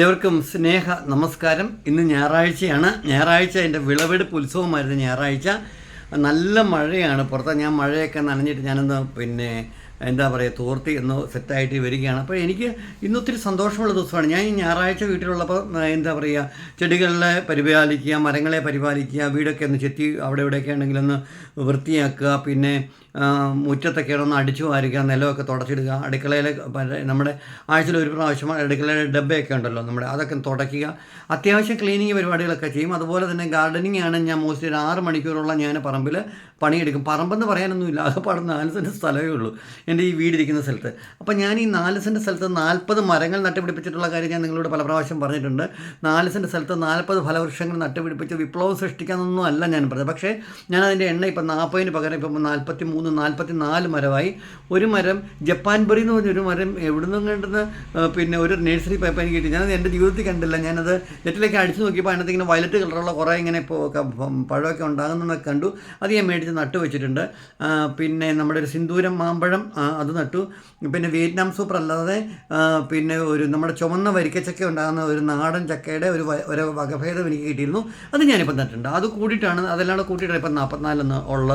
ഏവർക്കും സ്നേഹ നമസ്കാരം. ഇന്ന് ഞായറാഴ്ചയാണ്. ഞായറാഴ്ച എന്റെ വിളവെടുപ്പ് ഉത്സവമായിരുന്നു ഞായറാഴ്ച. നല്ല മഴയാണ് പുറത്ത്. ഞാൻ മഴയൊക്കെ നനഞ്ഞിട്ട് ഞാനൊന്ന് പിന്നെ എന്താ പറയുക തോർത്തി ഒന്ന് സെറ്റായിട്ട് വരികയാണ്. അപ്പോൾ എനിക്ക് ഇന്ന് ഒത്തിരി സന്തോഷമുള്ള ദിവസമാണ്. ഞാൻ ഈ ഞായറാഴ്ച വീട്ടിലുള്ളപ്പോൾ എന്താ പറയുക ചെടികളെ പരിപാലിക്കുക മരങ്ങളെ പരിപാലിക്കുക വീടൊക്കെ ഒന്ന് ചെത്തി അവിടെ ഇവിടെയൊക്കെ ആണെങ്കിൽ ഒന്ന് വൃത്തിയാക്കുക. പിന്നെ മുറ്റത്തൊക്കെ ഒന്ന് അടിച്ചു വാരിക്കുക നിലമൊക്കെ തുടച്ചിടുക അടുക്കളയിലെ നമ്മുടെ ആഴ്ചയിൽ ഒരു പ്രാവശ്യം അടുക്കളയുടെ ഡബ്ബയൊക്കെ ഉണ്ടല്ലോ നമ്മുടെ അതൊക്കെ തുടയ്ക്കുക. അത്യാവശ്യം ക്ലീനിങ് പരിപാടികളൊക്കെ ചെയ്യും. അതുപോലെ തന്നെ ഗാർഡനിങ് ആണ് ഞാൻ മോസ്റ്റ്ലി ഒരു ആറ് മണിക്കൂറുള്ള ഞാൻ പറമ്പിൽ പണിയെടുക്കും. പറമ്പെന്ന് പറയാനൊന്നുമില്ല. ആകെപ്പാടെ നാല് സെന്റ് സ്ഥലമേ ഉള്ളൂ എന്റെ ഈ വീടിരിക്കുന്ന സ്ഥലത്ത്. അപ്പോൾ ഞാൻ ഈ നാല് സെന്റ് സ്ഥലത്ത് നാൽപ്പത് മരങ്ങൾ നട്ടുപിടിപ്പിച്ചിട്ടുള്ള കാര്യം ഞാൻ നിങ്ങളോട് പല പ്രാവശ്യം പറഞ്ഞിട്ടുണ്ട്. നാല് സെന്റ് സ്ഥലത്ത് നാൽപ്പത് ഫലവൃക്ഷങ്ങൾ നട്ടുപിടിപ്പിച്ച് വിപ്ലവം സൃഷ്ടിക്കാമെന്നൊന്നും അല്ല ഞാൻ പറഞ്ഞത്. പക്ഷേ ഞാൻ അതിന്റെ എണ്ണ ഇപ്പം നാൽപ്പതിന് പകരം ഇപ്പം നാൽപ്പത്തി മൂന്ന് നാൽപ്പത്തി നാല് മരമായി. ഒരു മരം ജപ്പാൻ ബറി എന്ന് പറഞ്ഞൊരു മരം എവിടെ നിന്നും കണ്ടെന്ന് പിന്നെ ഒരു നഴ്സറി പൈപ്പ് എനിക്ക് കിട്ടി. ഞാനത് എന്റെ ജീവിതത്തിൽ കണ്ടില്ല. ഞാനത് നെറ്റിലേക്ക് അടിച്ചു നോക്കിയപ്പോൾ അതിനകത്ത് ഇങ്ങനെ വയലറ്റ് കളറുള്ള കുറേ ഇങ്ങനെ പഴമൊക്കെ ഉണ്ടാകുന്നതൊക്കെ കണ്ടു. അത് ഞാൻ മേടിച്ച് നട്ടു വെച്ചിട്ടുണ്ട്. പിന്നെ നമ്മുടെ ഒരു സിന്ദൂരം മാമ്പഴം അത് നട്ടു. പിന്നെ വിയറ്റ്നാം സൂപ്പർ അല്ലാതെ പിന്നെ ഒരു നമ്മുടെ ചുമന്ന വരിക്കച്ചക്ക ഉണ്ടാകുന്ന ഒരു നാടൻ ചക്കയുടെ ഒരു ഒരു വകഭേദം എനിക്ക് കിട്ടിയിരുന്നു. അത് ഞാനിപ്പം നട്ടിട്ടുണ്ട്. അത് കൂടിയിട്ടാണ് അതെല്ലാം കൂടെ കൂട്ടിയിട്ടാണ് ഇപ്പം നാൽപ്പത്തിനാലെന്ന് ഉള്ള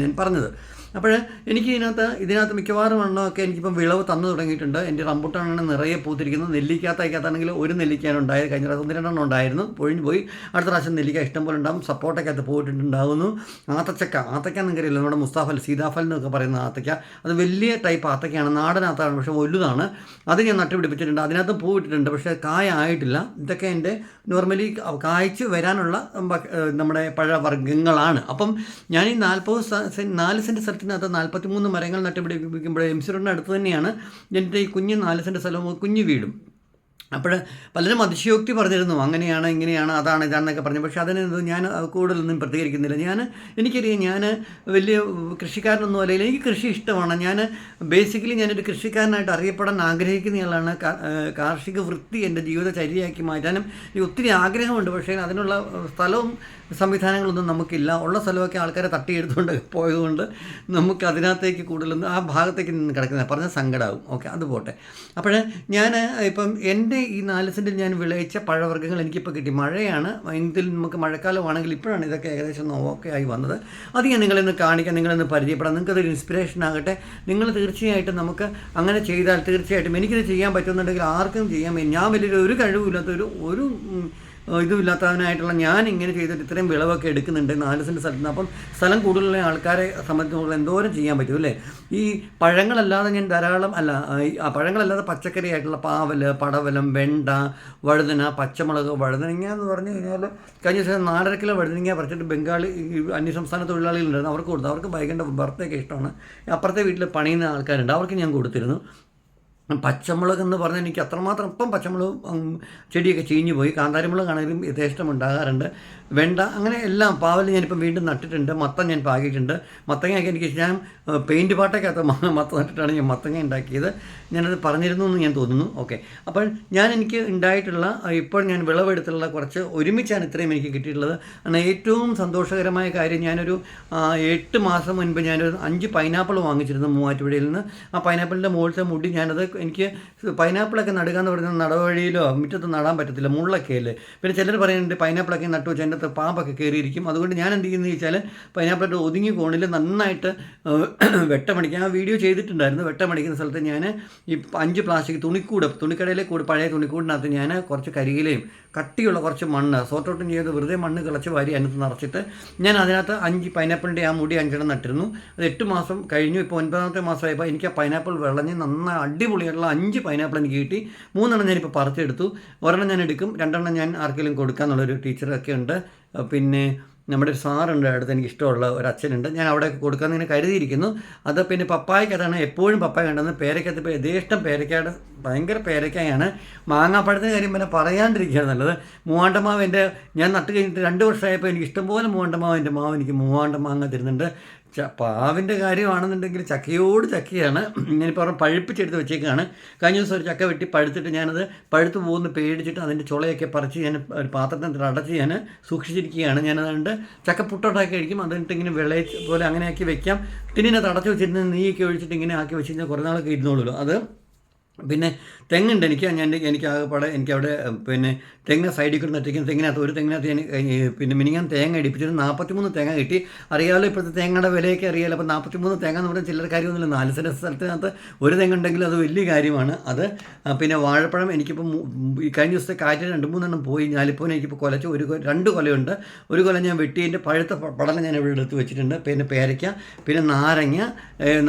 ഞാൻ പറഞ്ഞത്. അപ്പോൾ എനിക്ക് ഇതിനകത്ത് ഇതിനകത്ത് മിക്കവാറും എണ്ണമൊക്കെ എനിക്കിപ്പം വിളവ് തന്നു തുടങ്ങിയിട്ടുണ്ട്. എന്റെ റംബുട്ടാണ് നിറയെ പൂത്തിരിക്കുന്നത്. നെല്ലിക്കാത്തക്കകത്താണെങ്കിൽ ഒരു നെല്ലിക്കാണ് ഉണ്ടായത്. കഴിഞ്ഞ പ്രാവശ്യം രണ്ടെണ്ണം ഉണ്ടായിരുന്നു. പൊഴിഞ്ഞു പോയി. അടുത്ത പ്രാവശ്യം നെല്ലിക്ക ഇഷ്ടംപോലെ ഉണ്ടാകും സപ്പോർട്ടൊക്കെ പോയിട്ടുണ്ടാകുന്നു ആത്തച്ചക്ക. ആത്തക്ക നിങ്ങൾക്കറിയില്ല നമ്മുടെ മുസ്താഫൽ സീതാഫൽ എന്നൊക്കെ പറയുന്ന ആത്തക്ക. അത് വലിയ ടൈപ്പ് ആത്തക്കയാണ്. നാടൻ ആത്താണ് പക്ഷേ വലുതാണ്. അത് ഞാൻ നട്ടുപിടിപ്പിച്ചിട്ടുണ്ട്. അതിനകത്ത് പൂ ഇട്ടിട്ടുണ്ട് പക്ഷേ കായ ആയിട്ടില്ല. ഇതൊക്കെ എന്റെ നോർമലി കായ്ച്ച് വരാനുള്ള നമ്മുടെ പഴവർഗങ്ങളാണ്. അപ്പം ഞാൻ ഈ നാൽപ്പത് നാല് സെന്റ് സ്ഥലത്തിനകത്ത് നാൽപ്പത്തി മൂന്ന് മരങ്ങൾ നട്ടുപിടിപ്പിക്കുമ്പോൾ എം സി റോഡിന് അടുത്ത് തന്നെയാണ് എന്റെ ഈ കുഞ്ഞ് നാല് സെന്റ് സ്ഥലവും കുഞ്ഞു വീടും. അപ്പോൾ പലരും അതിശയോക്തി പറഞ്ഞിരുന്നു അങ്ങനെയാണ് ഇങ്ങനെയാണ് അതാണ് ഇതാണെന്നൊക്കെ പറഞ്ഞു. പക്ഷേ അതിന് ഇത് ഞാൻ കൂടുതലൊന്നും പ്രതികരിക്കുന്നില്ല. ഞാൻ എനിക്കറിയാം ഞാൻ വലിയ കൃഷിക്കാരനൊന്നും അല്ലെങ്കിൽ എനിക്ക് കൃഷി ഇഷ്ടമാണ്. ഞാൻ ബേസിക്കലി ഞാനൊരു കൃഷിക്കാരനായിട്ട് അറിയപ്പെടാൻ ആഗ്രഹിക്കുന്നയാളാണ് കാർഷിക വൃത്തി എന്റെ ജീവിതചര്യയാക്കി മാറ്റാനും എനിക്ക് ഒത്തിരി ആഗ്രഹമുണ്ട്. പക്ഷേ അതിനുള്ള സ്ഥലവും സംവിധാനങ്ങളൊന്നും നമുക്കില്ല. ഉള്ള സ്ഥലമൊക്കെ ആൾക്കാരെ തട്ടിയെടുത്തുകൊണ്ട് പോയതുകൊണ്ട് നമുക്ക് അതിനകത്തേക്ക് കൂടുതലൊന്നും ആ ഭാഗത്തേക്ക് നിന്ന് കിടക്കുന്നത് പറഞ്ഞ സങ്കടമാകും ഓക്കെ അത് പോട്ടെ. അപ്പോൾ ഞാൻ ഇപ്പം എന്റെ ഈ നാല് സെന്റിൽ ഞാൻ വിളയിച്ച പഴവർഗങ്ങൾ എനിക്കിപ്പോൾ കിട്ടി. മഴയാണ്. എങ്കിൽ നമുക്ക് മഴക്കാലമാണെങ്കിൽ ഇപ്പോഴാണ് ഇതൊക്കെ ഏകദേശം ഒന്ന് ഓക്കെ ആയി വന്നത്. അത് ഞാൻ നിങ്ങളിന്ന് കാണിക്കാൻ നിങ്ങളെന്ന് പരിചയപ്പെടാം. നിങ്ങൾക്കതൊരു ഇൻസ്പിറേഷൻ ആകട്ടെ. നിങ്ങൾ തീർച്ചയായിട്ടും നമുക്ക് അങ്ങനെ ചെയ്താൽ തീർച്ചയായിട്ടും എനിക്കിത് ചെയ്യാൻ പറ്റുന്നുണ്ടെങ്കിൽ ആർക്കും ചെയ്യാൻ ഞാൻ വലിയൊരു ഒരു കഴിവില്ലാത്ത ഒരു ഒരു ഇതുമില്ലാത്തവനായിട്ടുള്ള ഞാൻ ഇങ്ങനെ ചെയ്തിട്ട് ഇത്രയും വിളവൊക്കെ എടുക്കുന്നുണ്ട് നാല് സെന്റ് സ്ഥലത്ത് നിന്ന്. അപ്പം സ്ഥലം കൂടുതലുള്ള ആൾക്കാരെ സംബന്ധിച്ചിടത്തോളം എന്തോരം ചെയ്യാൻ പറ്റും അല്ലേ? ഈ പഴങ്ങളല്ലാതെ ഞാൻ ധാരാളം അല്ല പഴങ്ങളല്ലാതെ പച്ചക്കറി ആയിട്ടുള്ള പാവൽ പടവലം വെണ്ട വഴുതന പച്ചമുളക് വഴുതനങ്ങ എന്ന് പറഞ്ഞു കഴിഞ്ഞാൽ കഴിഞ്ഞ ദിവസം നാലര കിലോ വഴുതനങ്ങ പറിച്ചിട്ട് ബംഗാളി അന്യ അന്യസംസ്ഥാന തൊഴിലാളികളുണ്ടായിരുന്നു. അവർക്ക് കൊടുത്തു അവർക്ക് ബൈക്കിന്റെ ബർത്ത്ഡേക്ക് ഇഷ്ടമാണ്. അപ്പുറത്തെ വീട്ടിൽ പണിയുന്ന ആൾക്കാരുണ്ട് അവർക്ക് ഞാൻ കൊടുത്തിരുന്നു. പച്ചമുളക് എന്ന് പറഞ്ഞാൽ എനിക്ക് അത്രമാത്രം ഇപ്പം പച്ചമുളക് ചെടിയൊക്കെ ചീഞ്ഞു പോയി. കാന്താരിമുളക് ആണെങ്കിലും യഥേഷ്ടം ഉണ്ടാകാറുണ്ട്. വെണ്ട അങ്ങനെ എല്ലാം പാവൽ ഞാനിപ്പം വീണ്ടും നട്ടിട്ടുണ്ട്. മത്തം ഞാൻ പാകിയിട്ടുണ്ട്. മത്തങ്ങയൊക്കെ എനിക്ക് ഞാൻ പെയിന്റ് പാട്ടൊക്കെ മത്തം നട്ടിട്ടാണ് ഞാൻ മത്തങ്ങ ഉണ്ടാക്കിയത്. ഞാനത് പറഞ്ഞിരുന്നു എന്ന് ഞാൻ തോന്നുന്നു. ഓക്കെ. അപ്പോൾ ഞാൻ എനിക്ക് ഉണ്ടായിട്ടുള്ള ഇപ്പോൾ ഞാൻ വിളവെടുത്തുള്ള കുറച്ച് ഒരുമിച്ചാണ് ഇത്രയും എനിക്ക് കിട്ടിയിട്ടുള്ളത്. കാരണം ഏറ്റവും സന്തോഷകരമായ കാര്യം ഞാനൊരു എട്ട് മാസം മുൻപ് ഞാനൊരു അഞ്ച് പൈനാപ്പിൾ വാങ്ങിച്ചിരുന്നു മൂവാറ്റുപുഴയിൽ നിന്ന്. ആ പൈനാപ്പിളിന്റെ മുകളിലത്തെ മുടി ഞാനത് എനിക്ക് പൈനാപ്പിളൊക്കെ നടുക എന്ന് പറയുന്നത് നടവഴിയിലോ മുറ്റത്ത് നടാൻ പറ്റത്തില്ല മുള്ളൊക്കെ അല്ലേ പിന്നെ ചിലർ പറയുന്നുണ്ട് പൈനാപ്പിളൊക്കെ നട്ടു വെച്ചാൽ അതിന്റെ പാമ്പൊക്കെ കയറിയിരിക്കും അതുകൊണ്ട് ഞാൻ എന്ത് ചെയ്യുന്നത് വെച്ചാൽ പൈനാപ്പിളൊക്കെ ഒതുങ്ങി കോണിൽ നന്നായിട്ട് വെട്ടമടിക്കുക ആ വീഡിയോ ചെയ്തിട്ടുണ്ടായിരുന്നു. വെട്ടമടിക്കുന്ന സ്ഥലത്ത് ഞാൻ ഈ അഞ്ച് പ്ലാസ്റ്റിക് തുണിക്കൂട് തുണിക്കടയിലെ കൂട് പഴയ തുണിക്കൂടിനകത്ത് ഞാൻ കുറച്ച് കരിയിലയും കട്ടിയുള്ള കുറച്ച് മണ്ണ് സോട്ടോട്ടും ചെയ്ത് വെറുതെ മണ്ണ് കിളച്ച് വാരി അതിനകത്ത് നിറച്ചിട്ട് ഞാൻ അതിനകത്ത് അഞ്ച് പൈനാപ്പിളിന്റെ ആ മുടി അഞ്ചെണ്ണം നട്ടിരുന്നു. അത് എട്ട് മാസം കഴിഞ്ഞു. ഇപ്പോൾ ഒൻപതാമത്തെ മാസമായപ്പോൾ എനിക്ക് ആ പൈനാപ്പിൾ വിളഞ്ഞ് നന്നായി അടിപൊളിയായിട്ടുള്ള അഞ്ച് പൈനാപ്പിൾ എനിക്ക് കിട്ടി. മൂന്നെണ്ണം ഞാനിപ്പോൾ പറിച്ചെടുത്തു. ഒരെണ്ണം ഞാൻ എടുക്കും. രണ്ടെണ്ണം ഞാൻ ആർക്കെങ്കിലും കൊടുക്കാമെന്നുള്ളൊരു ടീച്ചറൊക്കെ ഉണ്ട്. പിന്നെ നമ്മുടെ ഒരു സാറുണ്ട് അടുത്ത് എനിക്ക് ഇഷ്ടമുള്ള ഒരു അച്ഛനുണ്ട്. ഞാൻ അവിടെ കൊടുക്കാൻ ഇങ്ങനെ കരുതിയിരിക്കുന്നു. അത് പിന്നെ പപ്പായക്കതാണ് എപ്പോഴും പപ്പായ കണ്ടെന്ന് പേരക്കകത്ത് ഇപ്പോൾ യഥേഷ്ടം പേരക്കയുടെ ഭയങ്കര പേരക്കായാണ്. മാങ്ങാപ്പഴത്തിന്റെ കാര്യം പിന്നെ പറയാണ്ടിരിക്കുകയാണ് നല്ലത്. മൂവാണ്ടമാവ് എന്റെ ഞാൻ നട്ട് കഴിഞ്ഞിട്ട് രണ്ട് വർഷമായപ്പോൾ എനിക്ക് ഇഷ്ടംപോലെ മൂവാണ്ടമാവ് എന്റെ മാവ് എനിക്ക് മൂവാണ്ട മാങ്ങ തരുന്നുണ്ട്. പാവിന്റെ കാര്യമാണെന്നുണ്ടെങ്കിൽ ചക്കയോട് ചക്കയാണ്. ഞാനിപ്പോൾ പറഞ്ഞ പഴുപ്പിച്ചെടുത്ത് വെച്ചേക്കാണ്. കഴിഞ്ഞ ദിവസം ഒരു ചക്ക വെട്ടി പഴുത്തിട്ട് ഞാനത് പഴുത്ത് പോകുന്ന പേടിച്ചിട്ട് അതിന്റെ ചുളയൊക്കെ പറിച്ച് ഞാൻ ഒരു പാത്രത്തിനകത്ത് അടച്ച് ഞാൻ സൂക്ഷിച്ചിരിക്കുകയാണ്. ഞാനതുകൊണ്ട് ചക്ക പുട്ടോട്ടാക്കി കഴിക്കും. അതിട്ട് ഇങ്ങനെ വിളയിച്ച് പോലെ അങ്ങനെയാക്കി വെക്കാം. അത് അടച്ച് വെച്ചിരുന്ന നെയ്യൊക്കെ ഒഴിച്ചിട്ട് ഇങ്ങനെ ആക്കി വെച്ച് കഴിഞ്ഞാൽ കുറേ നാളൊക്കെ ഇരുന്നോളൂ അത് പിന്നെ തെങ്ങുണ്ട്. എനിക്ക് ഞാൻ എനിക്ക് ആകെപ്പാടെ എനിക്ക് അവിടെ പിന്നെ തെങ്ങ് സൈഡിൽ കൂടെ നട്ടിരിക്കുന്ന തെങ്ങിനകത്ത് ഒരു തെങ്ങിനകത്ത് പിന്നെ മിനിങ്ങാൻ തേങ്ങ ഇടിപ്പിച്ചിട്ട് നാൽപ്പത്തിമൂന്ന് തേങ്ങ കിട്ടി. അറിയാമല്ലോ ഇപ്പോഴത്തെ തേങ്ങയുടെ വിലയൊക്കെ അറിയാമല്ലോ അപ്പോൾ നാൽപ്പത്തിമൂന്ന് തേങ്ങ എന്ന് പറഞ്ഞാൽ ചില്ലറ കാര്യമൊന്നുമില്ല നാല് സ്ഥല സ്ഥലത്തിനകത്ത് ഒരു തെങ്ങുണ്ടെങ്കിൽ അത് വലിയ കാര്യമാണ്. അത് പിന്നെ വാഴപ്പഴം എനിക്കിപ്പോൾ ഈ കഴിഞ്ഞ ദിവസത്തെ കാറ്റ് രണ്ട് മൂന്നെണ്ണം പോയി. ഞാലിപ്പോൾ എനിക്കിപ്പോൾ കൊലച്ച് ഒരു രണ്ട് കൊലയുണ്ട്. ഒരു കൊല ഞാൻ വെട്ടിയതിന്റെ പഴുത്ത പടലം ഞാൻ ഇവിടെ എടുത്ത് വെച്ചിട്ടുണ്ട്. പിന്നെ പേരയ്ക്ക പിന്നെ നാരങ്ങ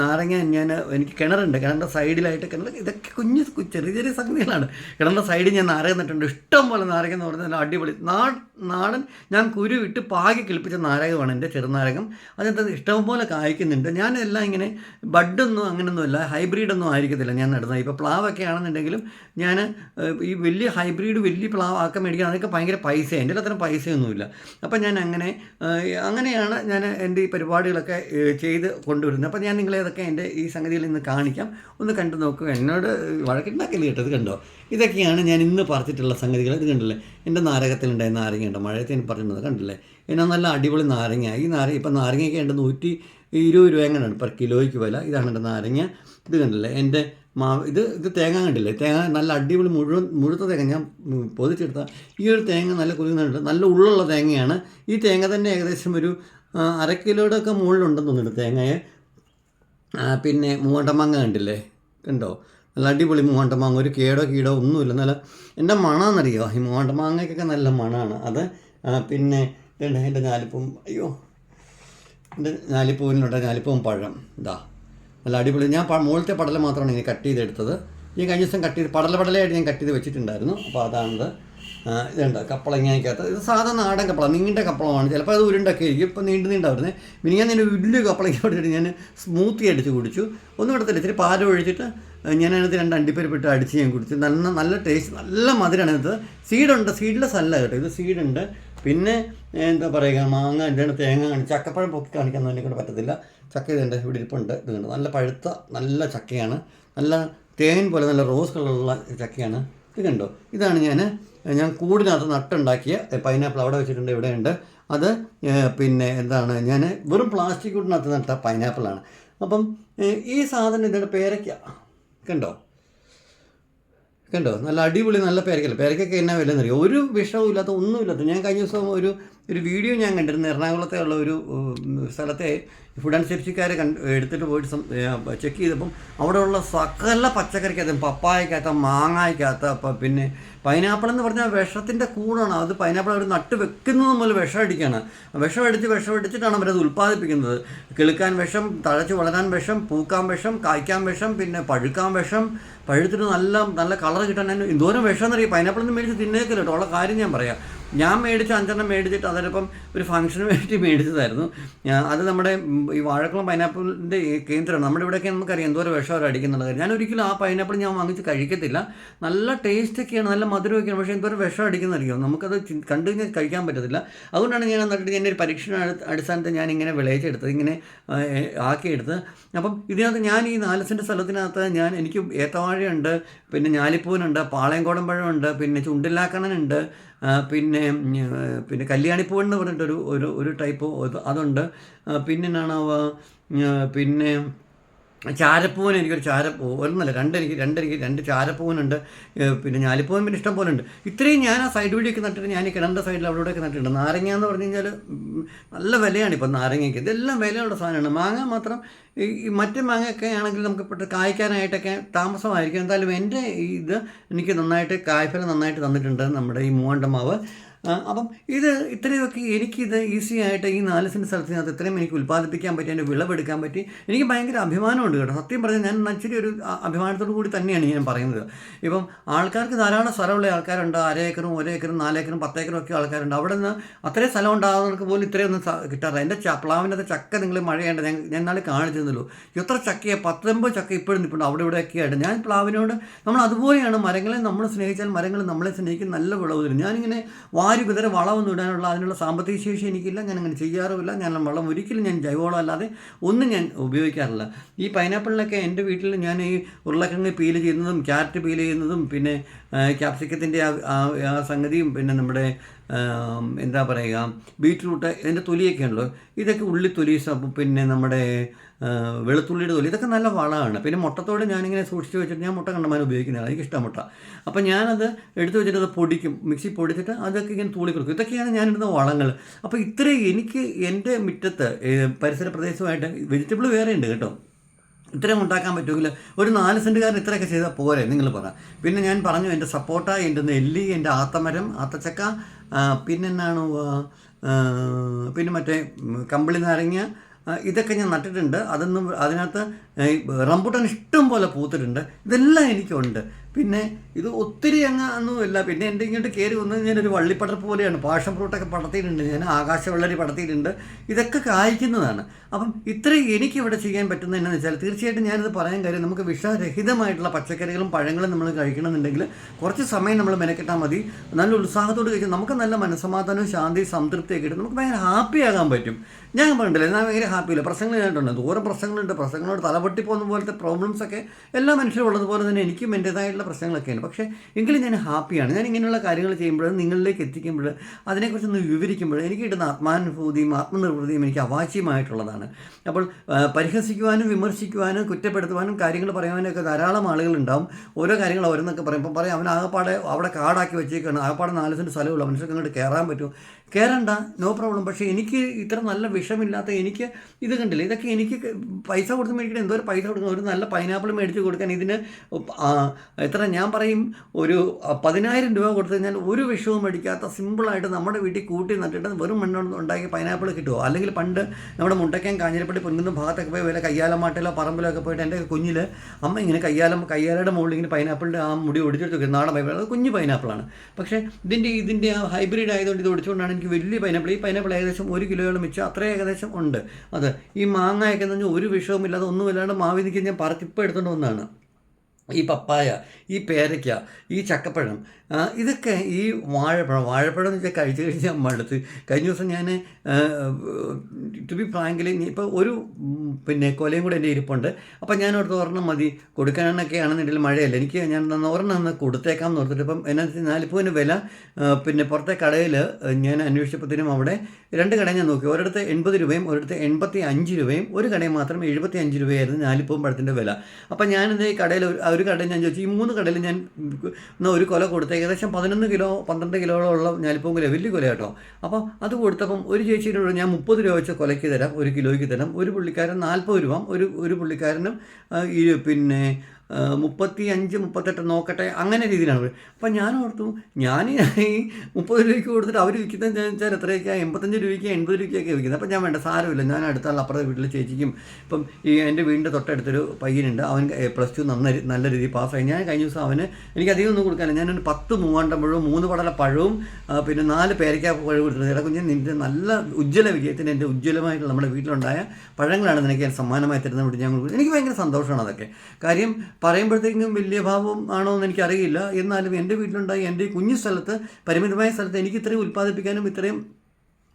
നാരങ്ങ ഞാൻ എനിക്ക് കിണറുണ്ട്. കിണറിന്റെ സൈഡിലായിട്ട് കിണർ ഇതൊക്കെ കുഞ്ഞു ചെറിയ ചെറിയ സംഗതികളാണ്. കിടന്ന സൈഡിൽ ഞാൻ നാരകന്നിട്ടുണ്ട് ഇഷ്ടം പോലെ നാരകം എന്ന് പറഞ്ഞാൽ അടിപൊളി. നാ നാടൻ ഞാൻ കുരു വിട്ട് പാകി കിളിപ്പിച്ച നാരകമാണ് എന്റെ ചെറുനാരകം. അതിനകത്ത് ഇഷ്ടംപോലെ കായ്ക്കുന്നുണ്ട്. ഞാനെല്ലാം ഇങ്ങനെ ബഡൊന്നും അങ്ങനെയൊന്നുമില്ല ഹൈബ്രിഡൊന്നും ആയിരിക്കത്തില്ല ഞാൻ നടുന്നത്. ഇപ്പോൾ പ്ലാവൊക്കെ ആണെന്നുണ്ടെങ്കിലും ഞാൻ ഈ വലിയ ഹൈബ്രിഡ് വലിയ പ്ലാവ് ആക്കാൻ മേടിക്കാൻ അതൊക്കെ ഭയങ്കര പൈസ എന്റെ അത്രയും പൈസയൊന്നുമില്ല. അപ്പം ഞാൻ അങ്ങനെ അങ്ങനെയാണ് ഞാൻ എന്റെ ഈ പരിപാടികളൊക്കെ ചെയ്ത് കൊണ്ടുവരുന്നത്. അപ്പം ഞാൻ നിങ്ങളെ അതൊക്കെ എന്റെ ഈ സംഗതിയിൽ നിന്ന് കാണിക്കാം. ഒന്ന് കണ്ടു നോക്കുക എന്നോട് വഴക്കുണ്ടാക്കില്ല കേട്ടോ അത് കണ്ടോ? ഇതൊക്കെയാണ് ഞാൻ ഇന്ന് പറിച്ചിട്ടുള്ള സംഗതികൾ. ഇത് കണ്ടില്ലേ? എന്റെ നാരകത്തിലുണ്ടായ ഉണ്ടോ മഴയത്തിന് പറഞ്ഞത് കണ്ടില്ലേ? എന്നാ നല്ല അടിപൊളി നാരങ്ങ ഈ നാരങ്ങ ഇപ്പം നാരങ്ങയൊക്കെ ഉണ്ട് നൂറ്റി ഇരുപത് രൂപ എങ്ങനെയാണ് പെർ കിലോയ്ക്ക് വില. ഇതാണ് എന്റെ നാരങ്ങ. ഇത് കണ്ടില്ലേ? എന്റെ മാവ് ഇത് ഇത് തേങ്ങ കണ്ടില്ലേ? തേങ്ങ നല്ല അടിപൊളി മുഴുവൻ മുഴുത്ത തേങ്ങ ഞാൻ പൊതിച്ചെടുത്ത. ഈ ഒരു തേങ്ങ നല്ല കുലുങ്ങുന്നുണ്ട്. നല്ല ഉള്ളുള്ള തേങ്ങയാണ്. ഈ തേങ്ങ തന്നെ ഏകദേശം ഒരു അര കിലോയുടെ ഒക്കെ മുകളിലുണ്ടെന്ന് തോന്നുന്നുണ്ട് തേങ്ങയെ. പിന്നെ മൂവണ്ടമാങ്ങ കണ്ടില്ലേ? കണ്ടോ? നല്ല അടിപൊളി മൂവണ്ടമാങ്ങ ഒരു കേടോ കീടോ ഒന്നുമില്ല. നല്ല എന്റെ മണമെന്നറിയോ ഈ മൂവണ്ടമാങ്ങയ്ക്കൊക്കെ നല്ല മണമാണ് അത് പിന്നെ എന്റെ ഞാലിപ്പൂവും അയ്യോ. എന്റെ ഞാലിപ്പൂവിനുണ്ട് ഞാലിപ്പൂവും പഴം. ഇതാ. നല്ല അടിപൊളി. ഞാൻ മുകളിലത്തെ പടല മാത്രമാണ് ഇങ്ങനെ കട്ട് ചെയ്തെടുത്തത്. ഈ കഴിഞ്ഞ ദിവസം കട്ട് ചെയ്ത് പടല പടലയായിട്ട് ഞാൻ കട്ട് ചെയ്ത് വെച്ചിട്ടുണ്ടായിരുന്നു. അപ്പോൾ അതാണത്. ഇതുണ്ട്. കപ്പളങ്ങയ്ക്കകത്ത്. ഇത് സാധാ നാടൻ കപ്പളം നീണ്ട കപ്പളമാണ്. ചിലപ്പോൾ അത് ഉരുണ്ടൊക്കെ ആയിരിക്കും. ഇപ്പോൾ നീണ്ട് നീണ്ടാവുന്നത് പിന്നെ ഞാൻ ഞാൻ വലിയ കപ്പളങ്ങ എടുത്തിട്ട് ഞാൻ സ്മൂത്തി അടിച്ച് കുടിച്ചു. ഒന്നും എടുത്തില്ല ഇത്തിരി പാൽ ഒഴിച്ചിട്ട് ഞാൻ അതിനകത്ത് രണ്ട് അണ്ടിപ്പരിപ്പിട്ട് അടിച്ച് ഞാൻ കുടിച്ചു. നല്ല നല്ല ടേസ്റ്റ് നല്ല മധുരമാണ് ഇത്. സീഡുണ്ട്. സീഡ്ലെസ് അല്ല കേട്ടോ. ഇത് സീഡുണ്ട്. പിന്നെ എന്താ പറയുക മാങ്ങ എന്താണ് തേങ്ങ കാണിച്ച് ചക്കപ്പഴം പൊക്കി കാണിക്കാൻ എന്നെ കൊണ്ട് പറ്റത്തില്ല. ചക്ക ഇതുണ്ട്. ഇവിടെ ഇരിപ്പുണ്ട്. ഇതുണ്ട് നല്ല പഴുത്ത നല്ല ചക്കയാണ്. നല്ല തേൻ പോലെ നല്ല റോസ് കളറുള്ള ചക്കയാണ്. ഇത് കണ്ടോ? ഇതാണ് ഞാൻ ഞാൻ കൂടിനകത്ത് നട്ടുണ്ടാക്കിയ പൈനാപ്പിൾ അവിടെ വെച്ചിട്ടുണ്ട് ഇവിടെയുണ്ട്. അത് പിന്നെ എന്താണ് ഞാൻ വെറും പ്ലാസ്റ്റിക് കൂടിനകത്ത് നട്ട പൈനാപ്പിളാണ് അപ്പം ഈ സാധനം ഇതിന്റെ പേരയ്ക്ക കണ്ടോ? കണ്ടോ? നല്ല അടിപൊളി നല്ല പേരക്കല്ല പേരക്കൊക്കെ എന്നാ വില എന്നറിയോ ഒരു വിഷവും ഇല്ലാത്ത ഒന്നുമില്ലാത്ത ഞാൻ കഴിഞ്ഞ ദിവസം ഒരു ഒരു വീഡിയോ ഞാൻ കണ്ടിരുന്നു. എറണാകുളത്തെ ഉള്ള ഒരു സ്ഥലത്തെ ഫുഡ് ആൻഡ് സേഫ്റ്റിക്കാരെ കണ്ട് എടുത്തിട്ട് പോയിട്ട് ചെക്ക് ചെയ്തപ്പം അവിടെയുള്ള സകല പച്ചക്കറിക്കകത്ത് പപ്പായക്കകത്ത മാങ്ങായ്ക്കകത്ത പിന്നെ പൈനാപ്പിൾ എന്ന് പറഞ്ഞാൽ വിഷത്തിന്റെ കൂടാണ്. അത് പൈനാപ്പിൾ അവർ നട്ട് വെക്കുന്നത് മുതൽ വിഷം അടിക്കുകയാണ് വിഷം അടിച്ച് വിഷം അടിച്ചിട്ടാണ് അവരത് ഉൽപ്പാദിപ്പിക്കുന്നത്. കിളുക്കാൻ വിഷം തഴച്ച് വളരാൻ വിഷം പൂക്കാൻ വിഷം കായ്ക്കാൻ വിഷം പിന്നെ പഴുക്കാൻ വിഷം. പഴുത്തിട്ട് നല്ല നല്ല കളർ കിട്ടാൻ എന്തോരം വിഷം എന്നറിയാം. പൈനാപ്പിൾ ഒന്നും മേടിച്ച് തിന്നേക്കില്ല കേട്ടോ. ഉള്ള കാര്യം ഞാൻ പറയാം. ഞാൻ മേടിച്ച അഞ്ചെണ്ണം മേടിച്ചിട്ട് അതിലിപ്പം ഒരു ഫംഗ്ഷന് വേണ്ടി മേടിച്ചതായിരുന്നു. അത് നമ്മുടെ ഈ വാഴക്കുളം പൈനാപ്പിളിന്റെ കേന്ദ്രമാണ്. നമ്മുടെ ഇവിടെയൊക്കെ നമുക്കറിയാം എന്തോരം വിഷം അവർ ഞാൻ ഒരിക്കലും ആ പൈനാപ്പിൾ ഞാൻ വാങ്ങിച്ച് കഴിക്കത്തില്ല. നല്ല ടേസ്റ്റ് ഒക്കെയാണ് നല്ല മധുരമൊക്കെയാണ്. പക്ഷേ എന്തോരം വിഷം അടിക്കുന്നതായിരിക്കും നമുക്കത് കണ്ടു കഴിഞ്ഞാൽ കഴിക്കാൻ പറ്റത്തില്ല. അതുകൊണ്ടാണ് ഞാൻ എന്നിട്ട് എന്റെ ഒരു പരീക്ഷണ അടി- അടിസ്ഥാനത്തിൽ ഞാൻ ഇങ്ങനെ വിളയിച്ചെടുത്തത് ഇങ്ങനെ ആക്കിയെടുത്ത് അപ്പം ഇതിനകത്ത് ഞാൻ ഈ നാല് സ്ഥലത്തിനകത്ത് ഞാൻ എനിക്ക് ഏത്തവാഴയുണ്ട് പിന്നെ ഞാലിപ്പൂവനുണ്ട് പാളയംകോടൻ പഴമുണ്ട് പിന്നെ ചുണ്ടില്ലാക്കണനുണ്ട് പിന്നെ പിന്നെ കല്യാണിപ്പൂവൻ എന്ന് പറഞ്ഞിട്ടൊരു ഒരു ഒരു ടൈപ്പ് അത് അതുണ്ട്. ആ, പിന്നെ എന്നാണ് പിന്നെ ചാരപ്പൂവൻ എനിക്കൊരു ചാരപ്പൂ ഒന്നല്ല രണ്ടെനിക്ക് രണ്ടെനിക്ക് രണ്ട് ചാരപ്പൂവനുണ്ട്. ഏഹ് പിന്നെ ഞാലിപ്പൂവൻ പിന്നെ ഇഷ്ടം പോലെ ഉണ്ട് ഇത്രയും ഞാൻ ആ സൈഡ് വീടിയൊക്കെ നട്ടിട്ട് ഞാൻ ഈ കിണറിന്റെ സൈഡിൽ അവിടെയൊക്കെ നട്ടിട്ടുണ്ട്. നാരങ്ങ എന്ന് പറഞ്ഞു കഴിഞ്ഞാൽ നല്ല വിലയാണ് ഇപ്പം നാരങ്ങയ്ക്ക്. ഇതെല്ലാം വിലയുള്ള സാധനമാണ്. മാങ്ങ മാത്രം ഈ മറ്റു മാങ്ങയൊക്കെ ആണെങ്കിൽ നമുക്ക് പെട്ടെന്ന് കായ്ക്കാനായിട്ടൊക്കെ താമസമായിരിക്കും. എന്തായാലും എന്റെ ഇത് എനിക്ക് നന്നായിട്ട് കായ്ഫലം നന്നായിട്ട് തന്നിട്ടുണ്ട് നമ്മുടെ ഈ മൂവണ്ടമാവ്. ആ, അപ്പം ഇത് ഇത്രയൊക്കെ എനിക്കിത് ഈസി ആയിട്ട് ഈ നാല് സെന്റ് സ്ഥലത്തിനകത്ത് ഇത്രയും എനിക്ക് ഉൽപ്പാദിപ്പിക്കാൻ പറ്റി എന്റെ വിളവെടുക്കാൻ പറ്റി എനിക്ക് ഭയങ്കര അഭിമാനമുണ്ട് കേട്ടോ. സത്യം പറഞ്ഞാൽ ഞാൻ ഇച്ചിരി ഒരു അഭിമാനത്തോടു കൂടി തന്നെയാണ് ഞാൻ പറയുന്നത്. ഇപ്പം ആൾക്കാർക്ക് ധാരാളം സ്ഥലമുള്ള ആൾക്കാരുണ്ട് അര ഏക്കറും ഒരേ ഏക്കറും നാലേക്കറും പത്തേക്കറും ഒക്കെ ആൾക്കാരുണ്ട്. അവിടെ നിന്ന് അത്രയും സ്ഥലം ഉണ്ടാകുന്നവർക്ക് പോലും ഇത്രയൊന്നും കിട്ടാറില്ല. എന്റെ പ്ലാവിന്റെ ചക്ക നിങ്ങൾ മഴയേണ്ട ഞാൻ ഞാൻ നാളെ കാണിച്ചിരുന്നല്ലോ എത്ര ചക്കയെ പത്തൊമ്പത് ചക്ക ഇപ്പോഴും നിൽപ്പുണ്ട് അവിടെ ഇവിടെയൊക്കെ ആയിട്ട്. ഞാൻ പ്ലാവിനോട് നമ്മൾ അതുപോലെയാണ് മരങ്ങളെ നമ്മൾ സ്നേഹിച്ചാൽ മരങ്ങൾ നമ്മളെ സ്നേഹിക്കും നല്ല വിളവ് തരും. ഞാനിങ്ങനെ വാരി കുതിരെ വളമൊന്നും ഇടാനുള്ള അതിനുള്ള സാമ്പത്തിക ശേഷി എനിക്കില്ല ഞാൻ അങ്ങനെ ചെയ്യാറുമില്ല. ഞാൻ വളം ഒരിക്കലും ഞാൻ ജൈവവളം അല്ലാതെ ഒന്നും ഞാൻ ഉപയോഗിക്കാറില്ല. ഈ പൈനാപ്പിളിനൊക്കെ എന്റെ വീട്ടിൽ ഞാൻ ഈ ഉരുളക്കിഴങ്ങ് പീൽ ചെയ്യുന്നതും ക്യാരറ്റ് പീൽ ചെയ്യുന്നതും പിന്നെ ക്യാപ്സിക്കത്തിന്റെ ആ സംഗതിയും പിന്നെ നമ്മുടെ എന്താ പറയുക ബീറ്റ്റൂട്ട് ഇതിന്റെ തൊലിയൊക്കെ ഉണ്ടല്ലോ. ഇതൊക്കെ ഉള്ളിത്തൊലി പിന്നെ നമ്മുടെ വെളുത്തുള്ളിയുടെ തൊലി ഇതൊക്കെ നല്ല വളമാണ്. പിന്നെ മുട്ടത്തോട് ഞാനിങ്ങനെ സൂക്ഷിച്ച് വെച്ചിട്ട് ഞാൻ മുട്ട കണ്ടമാനം ഉപയോഗിക്കുന്നതാണ്. എനിക്കിഷ്ടം മുട്ട. അപ്പോൾ ഞാനത് എടുത്ത് വെച്ചിട്ട് അത് പൊടിക്കും. മിക്സി പൊടിച്ചിട്ട് അതൊക്കെ ഇങ്ങനെ തൂളി കൊടുക്കും. ഇതൊക്കെയാണ് ഞാനിടുന്ന വളങ്ങൾ. അപ്പോൾ ഇത്രയും എനിക്ക് എന്റെ മുറ്റത്ത് പരിസര പ്രദേശമായിട്ട് വെജിറ്റബിൾ വേറെ ഉണ്ട് കേട്ടോ. ഇത്രയും ഉണ്ടാക്കാൻ പറ്റുമെങ്കിൽ ഒരു നാല് സെന്റുകാരൻ ഇത്രയൊക്കെ ചെയ്താൽ പോരെ നിങ്ങൾ പറ. പിന്നെ ഞാൻ പറഞ്ഞു എന്റെ സപ്പോട്ട എന്റെ നെല്ലി എന്റെ ആത്തമരം ആത്തച്ചക്ക പിന്നെന്നാണ് പിന്നെ മറ്റേ കമ്പിളി നാരങ്ങ ഇതൊക്കെ ഞാൻ നട്ടിട്ടുണ്ട്. അതൊന്നും അതിനകത്ത് റംബുട്ടാൻ ഇഷ്ടം പോലെ പൂത്തിട്ടുണ്ട്. ഇതെല്ലാം എനിക്കുണ്ട്. പിന്നെ ഇത് ഒത്തിരി അങ്ങ് ഒന്നുമില്ല. പിന്നെ എന്റെ ഇങ്ങോട്ട് കയറി വന്നത് ഞാനൊരു വള്ളിപ്പടർപ്പ് പോലെയാണ്. പാഷൻ ഫ്രൂട്ടൊക്കെ പടത്തിയിട്ടുണ്ട് ഞാൻ ആകാശവെള്ളരി പടത്തിയിട്ടുണ്ട് ഇതൊക്കെ കായ്ക്കുന്നതാണ്. അപ്പം ഇത്രയും എനിക്ക് ഇവിടെ ചെയ്യാൻ പറ്റുന്നത് എന്നാന്ന് വെച്ചാൽ തീർച്ചയായിട്ടും ഞാനിത് പറയാൻ കാര്യം നമുക്ക് വിഷരഹിതമായിട്ടുള്ള പച്ചക്കറികളും പഴങ്ങളും നമ്മൾ കഴിക്കണമെന്നുണ്ടെങ്കിൽ കുറച്ച് സമയം നമ്മൾ മെനക്കെട്ടാൽ മതി. നല്ല ഉത്സാഹത്തോട് കഴിച്ചാൽ നമുക്ക് നല്ല മനസ്സമാധാനവും ശാന്തി സംതൃപ്തിയൊക്കെ കിട്ടും. നമുക്ക് ഭയങ്കര ഹാപ്പി ആകാൻ പറ്റും. ഞാൻ പറഞ്ഞിട്ടില്ല ഞാൻ ഭയങ്കര ഹാപ്പിയില്ല പ്രശ്നങ്ങൾ ഞാനുണ്ട് ദൂരം പ്രശ്നങ്ങളുണ്ട്. പ്രശ്നങ്ങളോട് തലപൊട്ടി പോകുന്ന പോലത്തെ പ്രോബ്ലംസൊക്കെ എല്ലാ മനുഷ്യരും ഉള്ളതുപോലെ തന്നെ എനിക്കും എന്റേതായിട്ടുള്ള പ്രശ്നങ്ങളൊക്കെയാണ് പക്ഷേ എങ്കിലും ഞാൻ ഹാപ്പിയാണ്. ഞാൻ ഇങ്ങനെയുള്ള കാര്യങ്ങൾ ചെയ്യുമ്പോൾ നിങ്ങളിലേക്ക് എത്തിക്കുമ്പോൾ അതിനെക്കുറിച്ചൊന്ന് വിവരിക്കുമ്പോൾ എനിക്ക് കിട്ടുന്ന ആത്മാനുഭൂതിയും ആത്മനിർവൃതിയും എനിക്ക് അവാച്യമായിട്ടുള്ളതാണ്. അപ്പോൾ പരിഹസിക്കുവാനും വിമർശിക്കുവാനും കുറ്റപ്പെടുത്തുവാനും കാര്യങ്ങൾ പറയുവാനും ഒക്കെ ധാരാളം ആളുകളുണ്ടാവും ഓരോ കാര്യങ്ങൾ ഓരോന്നൊക്കെ പറയുമ്പോൾ പറയും അവൻ ആകപ്പാടെ അവിടെ കാടാക്കി വെച്ചേക്കാണ്. ആകപ്പാടെ നാല് സെന്റ് സ്ഥലമുള്ള. മനുഷ്യർക്ക് അങ്ങോട്ട് കയറാൻ പറ്റും കയറണ്ട നോ പ്രോബ്ലം. പക്ഷേ എനിക്ക് ഇത്ര നല്ല വിഷമില്ലാത്ത എനിക്ക് ഇത് കണ്ടില്ല? ഇതൊക്കെ എനിക്ക് പൈസ കൊടുത്ത് മേടിക്കണം എന്തോ പൈസ കൊടുക്കണം ഒരു നല്ല പൈനാപ്പിൾ മേടിച്ച് കൊടുക്കാൻ ഇതിന് എത്ര ഞാൻ പറയും ഒരു ആ, പതിനായിരം രൂപ കൊടുത്തു കഴിഞ്ഞാൽ ഒരു വിഷവും മേടിക്കാത്ത സിമ്പിളായിട്ട് നമ്മുടെ വീട്ടിൽ കൂട്ടി നട്ടിട്ട് വെറും മണ്ണ് ഉണ്ടാക്കി പൈനാപ്പിൾ കിട്ടുമോ അല്ലെങ്കിൽ പണ്ട് നമ്മുടെ മുട്ടയ്ക്കാൻ കാഞ്ഞിരപ്പള്ളി പൊന്നുന്ന ഭാഗത്തൊക്കെ പോയി വല്ല കയ്യാലമാട്ടിലോ പറമ്പിലോ ഒക്കെ പോയിട്ട് എന്റെ കുഞ്ഞിൽ അമ്മ ഇങ്ങനെ കയ്യാലം കയ്യാലയുടെ മുകളിൽ ഇങ്ങനെ പൈനാപ്പിളിന്റെ ആ മുടി ഒടിച്ചെടുത്ത് നാടൻ പൈനാപ്പിൾ. അത് കുഞ്ഞു പൈനാപ്പിളാണ്. പക്ഷേ ഇതിന്റെ ഇതിന്റെ ആ ഹൈബ്രിഡ് ആയതുകൊണ്ട് ഇത് ഒടിച്ചുകൊണ്ടാണ് എനിക്ക് വലിയ പൈനാപ്പിൾ. ഈ പൈനാപ്പിൾ ഏകദേശം ഒരു കിലോയോളം വെച്ച് അത്ര ഏകദേശം ഉണ്ട്. അത് ഈ മാങ്ങയൊക്കെ എന്ന് പറഞ്ഞാൽ ഒരു വിഷവും ഇല്ലാതെ ഒന്നുമില്ലാണ്ട് മാവിനിക്ക് ഞാൻ പറിച്ച് എടുത്തുകൊണ്ട് വന്നതാണ്. ഈ പപ്പായ ഈ പേരയ്ക്ക ഈ ചക്കപ്പഴം ഇതൊക്കെ ഈ വാഴപ്പഴം വാഴപ്പഴം എന്ന് വെച്ചാൽ കഴിച്ച് ഞാൻ മടുത്ത്. കഴിഞ്ഞ ദിവസം ഞാൻ ടു ബി ഫ്രാങ്കിലി ഇപ്പോൾ ഒരു പിന്നെ കൊലയും കൂടെ എന്റെ ഇരിപ്പുണ്ട്. അപ്പോൾ ഞാൻ ഓർത്ത് ഒരെണ്ണം മതി. കൊടുക്കാനൊക്കെ ആണെന്നുണ്ടെങ്കിൽ മഴയല്ല. എനിക്ക് ഞാൻ ഒരെണ്ണം ഒന്ന് കൊടുത്തേക്കാം എന്ന് ഓർത്തിട്ട് ഇപ്പം എന്നാ വെച്ചാൽ നാലിപ്പൂവിന് വില പിന്നെ പുറത്തെ കടയിൽ ഞാൻ അന്വേഷിച്ചപ്പോഴത്തേനും അവിടെ രണ്ട് കട ഞാൻ നോക്കി. ഒരിടത്ത് എൺപത് രൂപയും ഒരിടത്ത് എൺപത്തി അഞ്ച് രൂപയും ഒരു കടയിൽ മാത്രം എഴുപത്തി അഞ്ച് രൂപയായിരുന്നു നാലിപ്പൂവും പഴത്തിന്റെ വില. അപ്പം ഞാനിത് ഈ കടയിൽ ഒരു- കടയിൽ ഞാൻ ചോദിച്ചു ഈ മൂന്ന് കടയിൽ ഞാൻ ഒരു കൊല കൊടുത്ത ഏകദേശം പതിനൊന്ന് കിലോ പന്ത്രണ്ട് കിലോളം ഉള്ള ഞാലിപ്പൂവും കൊല വലിയ കൊല കേട്ടോ. അപ്പോൾ അത് കൊടുത്തപ്പം ഒരു ചേച്ചിയോട് ഞാൻ മുപ്പത് രൂപ വെച്ച് കൊലയ്ക്ക് തരാം ഒരു കിലോയ്ക്ക് തരാം. ഒരു പുള്ളിക്കാരൻ നാൽപ്പത് രൂപ ഒരു ഒരു പുള്ളിക്കാരനും പിന്നെ മുപ്പത്തി അഞ്ച് മുപ്പത്തെട്ട് നോക്കട്ടെ അങ്ങനെ രീതിയിലാണ്. അപ്പം ഞാൻ ഓർത്തു ഞാൻ ഈ മുപ്പത് രൂപയ്ക്ക് കൊടുത്തിട്ട് അവർ വിൽക്കുന്നത് വെച്ചാൽ എത്രയൊക്കെയാണ് എൺപത്തഞ്ച് രൂപയ്ക്ക് എൺപത് രൂപയ്ക്കൊക്കെ വിൽക്കുന്നത്. അപ്പം ഞാൻ വേണ്ട സാരമില്ല. ഞാൻ അടുത്താൽ അപ്പുറത്തെ വീട്ടിൽ ചേച്ചിക്കും ഇപ്പം ഈ എന്റെ വീടിന്റെ തൊട്ടടുത്തൊരു പയ്യനുണ്ട്. അവൻ പ്ലസ് ടു നന്ന നല്ല രീതിയിൽ പാസ്സായി. ഞാൻ കഴിഞ്ഞ ദിവസം അവന് എനിക്ക് അധികം ഒന്നും കൊടുക്കാനില്ല. ഞാനൊരു പത്ത് മൂവാണ്ടം പഴവും മൂന്ന് പടല പഴവും പിന്നെ നാല് പേരയ്ക്ക പഴവ് കൊടുത്തത് ഇടക്കും കുഞ്ഞ് നിന്റെ നല്ല ഉജ്ജ്വല വിജയത്തിന് എന്റെ ഉജ്ജ്വലമായിട്ടുള്ള നമ്മുടെ വീട്ടിലുണ്ടായ പഴങ്ങളാണ് നിനക്ക് ഞാൻ സമ്മാനമായി തരുന്നത് ഞാൻ എനിക്ക് ഭയങ്കര സന്തോഷമാണ് അതൊക്കെ. കാര്യം പറയുമ്പോഴത്തേക്കും വലിയ ഭാവം ആണോ എന്ന് എനിക്കറിയില്ല. എന്നാലും എന്റെ വീട്ടിലുണ്ടായി എന്റെ കുഞ്ഞു സ്ഥലത്ത് പരിമിതമായ സ്ഥലത്ത് എനിക്ക് ഇത്രയും ഉൽപ്പാദിപ്പിക്കാനും ഇത്രയും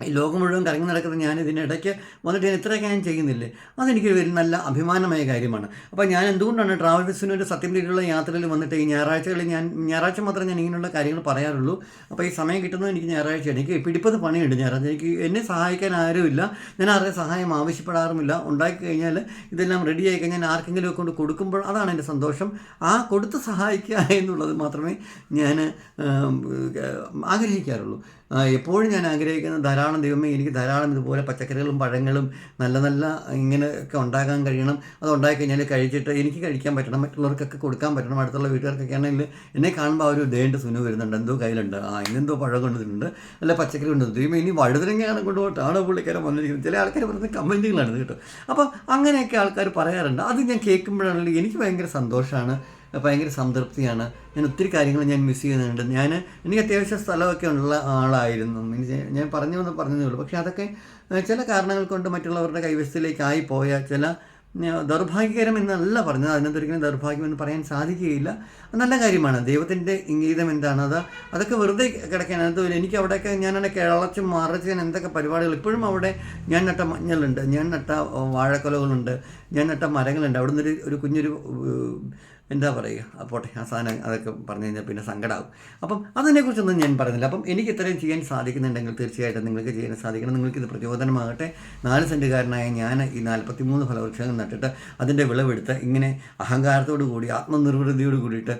ഈ ലോകം മുഴുവൻ കറങ്ങി നടക്കുന്ന ഞാൻ ഇതിനിടയ്ക്ക് വന്നിട്ട് ഞാൻ ഇത്രയൊക്കെ ഞാൻ ചെയ്യുന്നില്ലേ? അതെനിക്ക് ഒരു നല്ല അഭിമാനമായ കാര്യമാണ്. അപ്പോൾ ഞാൻ എന്തുകൊണ്ടാണ് ട്രാവൽ ബസ്സിനൊരു സത്യം രീതിയിലുള്ള യാത്രയിൽ വന്നിട്ട് ഈ ഞായറാഴ്ചകളിൽ ഞാൻ ഞായറാഴ്ച മാത്രമേ ഞാൻ ഇങ്ങനെയുള്ള കാര്യങ്ങൾ പറയാറുള്ളൂ. അപ്പോൾ ഈ സമയം കിട്ടുന്നത് എനിക്ക് ഞായറാഴ്ച എനിക്ക് പിടിപ്പത് പണിയുണ്ട് ഞായറാഴ്ച. എനിക്ക് എന്നെ സഹായിക്കാൻ ആരുമില്ല. ഞാൻ ആരുടെ സഹായം ആവശ്യപ്പെടാറുമില്ല. ഉണ്ടാക്കി കഴിഞ്ഞാൽ ഇതെല്ലാം റെഡി ആയി കഴിഞ്ഞാൽ ആർക്കെങ്കിലും ഒക്കെ കൊണ്ട് കൊടുക്കുമ്പോൾ അതാണ് എന്റെ സന്തോഷം. ആ കൊടുത്ത് സഹായിക്കുക എന്നുള്ളത് മാത്രമേ ഞാൻ ആഗ്രഹിക്കാറുള്ളൂ. എപ്പോഴും ഞാൻ ആഗ്രഹിക്കുന്ന ധാരാളം ദൈവമേ എനിക്ക് ധാരാളം ഇതുപോലെ പച്ചക്കറികളും പഴങ്ങളും നല്ല നല്ല ഇങ്ങനെയൊക്കെ ഉണ്ടാക്കാൻ കഴിയണം. അത് ഉണ്ടാക്കി കഴിഞ്ഞാൽ കഴിച്ചിട്ട് എനിക്ക് കഴിക്കാൻ പറ്റണം മറ്റുള്ളവർക്കൊക്കെ കൊടുക്കാൻ പറ്റണം അടുത്തുള്ള വീട്ടുകാർക്കൊക്കെ ആണെങ്കിൽ എന്നെ കാണുമ്പോൾ ഒരു ദേണ്ട സുനു വരുന്നുണ്ട്. എന്തോ കയ്യിലുണ്ട്. ആ ഇന്നെന്തോ പഴം കൊണ്ടുവന്നിട്ടുണ്ട്. അല്ല പച്ചക്കറി കൊണ്ടുവന്നു ദൈവം ഇനി വഴുതനങ്ങയാണ് കൊണ്ടുപോയിട്ട് ആണോ പുള്ളിക്കാരൻ വന്നിരിക്കുന്നത്? ചില ആൾക്കാർ പറയുന്ന കമന്റുകളാണ് കേട്ടോ. അപ്പോൾ അങ്ങനെയൊക്കെ ആൾക്കാർ പറയാറുണ്ട്. അത് ഞാൻ കേൾക്കുമ്പോഴാണെങ്കിൽ എനിക്ക് ഭയങ്കര സന്തോഷമാണ്. ഭയങ്കര സംതൃപ്തിയാണ്. ഞാൻ ഒത്തിരി കാര്യങ്ങൾ ഞാൻ മിസ് ചെയ്യുന്നുണ്ട്. ഞാൻ എനിക്ക് അത്യാവശ്യം സ്ഥലമൊക്കെ ഉള്ള ആളായിരുന്നു. മീൻസ് ഞാൻ പറഞ്ഞു എന്ന് പറഞ്ഞതേ ഉള്ളൂ. പക്ഷേ അതൊക്കെ ചില കാരണങ്ങൾ കൊണ്ട് മറ്റുള്ളവരുടെ കൈവശത്തിലേക്കായി പോയ ചില ദൗർഭാഗ്യകരം എന്നല്ല പറഞ്ഞത്. അതിനകത്തൊരിക്കലും ദൗർഭാഗ്യം എന്ന് പറയാൻ സാധിക്കുകയില്ല. നല്ല കാര്യമാണ്. ദൈവത്തിന്റെ ഇംഗീതം എന്താണ്? അത് അതൊക്കെ വെറുതെ കിടക്കാൻ അതിനകത്ത് എനിക്ക് അവിടെയൊക്കെ ഞാനാണ് കിളച്ച് മറച്ച് ഞാൻ എന്തൊക്കെ പരിപാടികൾ ഇപ്പോഴും അവിടെ ഞാൻ നട്ട മഞ്ഞളുണ്ട്. ഞാൻ നട്ട വാഴക്കൊലകളുണ്ട്. ഞാൻ നട്ട മരങ്ങളുണ്ട്. അവിടെ നിന്നൊരു ഒരു കുഞ്ഞൊരു എന്താ പറയുക പോട്ടെ ആ സാധനം അതൊക്കെ പറഞ്ഞു കഴിഞ്ഞാൽ പിന്നെ സങ്കടമാകും അപ്പം അതിനെക്കുറിച്ചൊന്നും ഞാൻ പറയുന്നില്ല അപ്പം എനിക്ക് ഇത്രയും ചെയ്യാൻ സാധിക്കുന്നുണ്ടെങ്കിൽ തീർച്ചയായിട്ടും നിങ്ങൾക്ക് ചെയ്യാൻ സാധിക്കണം. നിങ്ങൾക്ക് ഇത് പ്രചോദനമാകട്ടെ. നാല് സെന്റുകാരനായ ഞാൻ ഈ നാൽപ്പത്തി മൂന്ന് ഫലവൃക്ഷങ്ങൾ നട്ടിട്ട് അതിന്റെ വിളവെടുത്ത് ഇങ്ങനെ അഹങ്കാരത്തോടു കൂടി ആത്മനിർവൃതിയോട് കൂടിയിട്ട്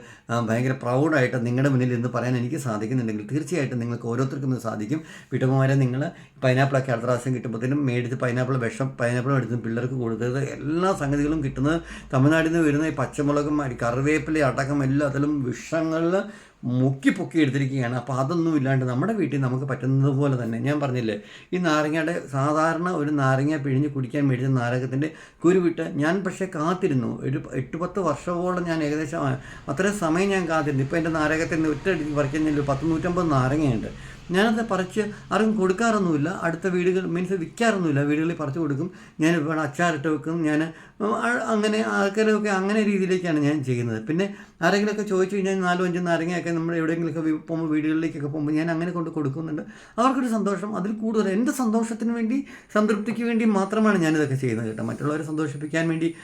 ഭയങ്കര പ്രൗഡായിട്ട് നിങ്ങളുടെ മുന്നിൽ ഇന്ന് പറയാൻ എനിക്ക് സാധിക്കുന്നുണ്ടെങ്കിൽ തീർച്ചയായിട്ടും നിങ്ങൾക്ക് ഓരോരുത്തർക്കും ഇത് സാധിക്കും. വീട്ടമ്മമാരെ നിങ്ങൾ പൈനാപ്പിളൊക്കെ അടുത്ത പ്രാവശ്യം കിട്ടുമ്പോഴത്തേനും മേടിച്ച് പൈനാപ്പിൾ വിഷം പൈനാപ്പിൾ എടുത്ത് പിള്ളേർക്ക് കൊടുത്തത് എല്ലാ സംഗതികളും കിട്ടുന്നത് തമിഴ്നാട്ടിൽ നിന്ന് വരുന്ന ഈ പച്ചമുളകും കറിവേപ്പില അടക്കം എല്ലാത്തിലും വിഷങ്ങളിൽ മുക്കി പൊക്കി എടുത്തിരിക്കുകയാണ്. അപ്പോൾ അതൊന്നും ഇല്ലാണ്ട് നമ്മുടെ വീട്ടിൽ നമുക്ക് പറ്റുന്നത് പോലെ തന്നെ ഞാൻ പറഞ്ഞില്ലേ ഈ നാരങ്ങയുടെ സാധാരണ ഒരു നാരങ്ങ പിഴിഞ്ഞ് കുടിക്കാൻ മേടിച്ച നാരകത്തിന്റെ കുരുവിട്ട് ഞാൻ പക്ഷേ കാത്തിരുന്നു. ഒരു എട്ട് പത്ത് വർഷമോളം ഞാൻ ഏകദേശം അത്രയും സമയം ഞാൻ കാത്തിരുന്നു. ഇപ്പോൾ എന്റെ നാരകത്തിൽ ഒറ്റയടിക്ക് പറിക്കുന്നതിൽ പത്ത് നൂറ്റമ്പത് നാരങ്ങയുണ്ട്. ഞാനത് പറിച്ച് ആർക്കും കൊടുക്കാറൊന്നുമില്ല. അടുത്ത വീടുകൾ മീൻസ് വിൽക്കാറൊന്നുമില്ല വീടുകളിൽ പറിച്ച് കൊടുക്കും. ഞാൻ വേണം അച്ചാറിട്ട് വെക്കും. ഞാൻ അങ്ങനെ ആൾക്കാരൊക്കെ അങ്ങനെ രീതിയിലേക്കാണ് ഞാൻ ചെയ്യുന്നത്. പിന്നെ ആരെങ്കിലുമൊക്കെ ചോദിച്ചു കഴിഞ്ഞാൽ നാലോ അഞ്ചും നാരങ്ങയൊക്കെ നമ്മൾ എവിടെയെങ്കിലുമൊക്കെ പോകുമ്പോൾ വീടുകളിലേക്കൊക്കെ പോകുമ്പോൾ ഞാൻ അങ്ങനെ കൊണ്ട് കൊടുക്കുന്നുണ്ട്. അവർക്കൊരു സന്തോഷം. അതിൽ കൂടുതൽ എന്റെ സന്തോഷത്തിന് വേണ്ടി സംതൃപ്തിക്ക് വേണ്ടി മാത്രമാണ് ഞാനിതൊക്കെ ചെയ്യുന്നത് കേട്ടോ. മറ്റുള്ളവരെ സന്തോഷിപ്പിക്കാൻ വേണ്ടി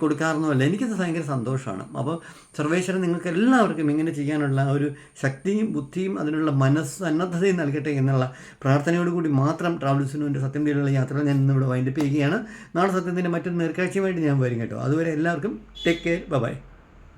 കൊടുക്കാറൊന്നുമല്ല. എനിക്കത് ഭയങ്കര സന്തോഷമാണ്. അപ്പോൾ സർവേശ്വരൻ നിങ്ങൾക്ക് എല്ലാവർക്കും ഇങ്ങനെ ചെയ്യാനുള്ള ഒരു ശക്തിയും ബുദ്ധിയും അതിനുള്ള മനസ്സ് സന്നദ്ധതയും നൽകട്ടെ എന്നുള്ള പ്രാർത്ഥനയോടുകൂടി മാത്രം ട്രാവൽസിനുവിന്റെ സത്യം തേടിയുള്ള യാത്രകൾ ഞാൻ ഇന്നിവിടെ വൈൻഡപ്പ് ചെയ്യുകയാണ്. നാളെ സത്യത്തിന്റെ മറ്റൊരു നേർക്കാഴ്ചയുമായിട്ട് ഞാൻ വരും കേട്ടോ. അതുവരെ എല്ലാവർക്കും ടേക്ക് കെയർ ബൈ